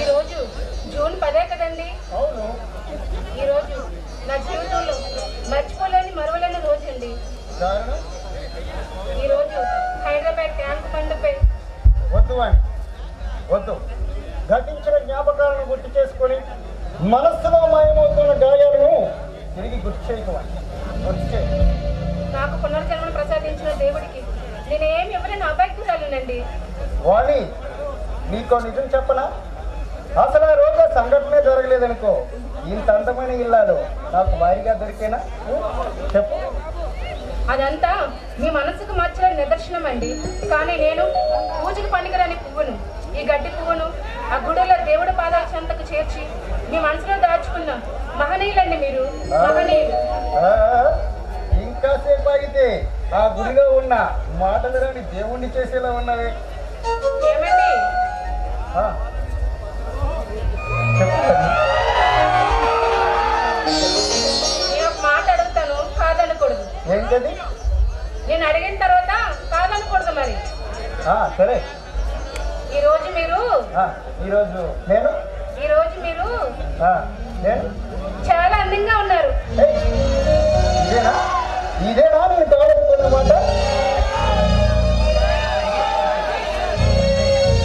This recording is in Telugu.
ఈరోజు జూన్ పదే కదండి. ఈరోజు నా జీవితంలో మర్చిపోలేని మరువలేని రోజు అండి ఈరోజు హైదరాబాద్ ట్యాంక్ బండ్పై వద్దు వద్దు. గతించిన జ్ఞాపకాలను గుర్తు చేసుకొని మనస్సులో మాయమవుతున్న గాయాలను తిరిగి గుర్తు చేయకవాలి గుర్తు చేయి. నాకు పునర్జన్మను ప్రసాదించిన దేవుడికి నేనేమి ఇవ్వలేని అభ్యర్థురాలునండి వాణి నీకో నిజం చెప్పనా? అసలు ఆ రోజు సంఘటనే జరగలేదనుకో ఇంత అందమైన ఇల్లాలు నాకు భారీగా దొరికేనా? చెప్పు. అదంతా మీ మనసుకు మార్చిన నిదర్శనం అండి కానీ నేను పూజకు పనికిరాని పువ్వును ఈ గడ్డి పువ్వును ఆ గుడిలో దేవుడి పాదాల చెంతకు చేర్చి మీ మనసులో దాచుకున్న మహనీయులండి మీరు. మహనీయులు. ఆ, ఇంకా సేపు ఆగితే ఆ గుడిలో ఉన్న మాటలు రాని దేవుణ్ణి చేసేలా ఉన్నవే. ఏమండి? మాట అడుగుతాను కాదనకూడదు. ఏంటది? నేను అడిగిన తర్వాత కాదనకూడదు మరి. సరే. ఈ రోజు మీరు ఈరోజు నేను? ఈ రోజు మీరు నేను? చాలా అందంగా ఉన్నారు ఏయ్, ఇదేనా ఇదేనా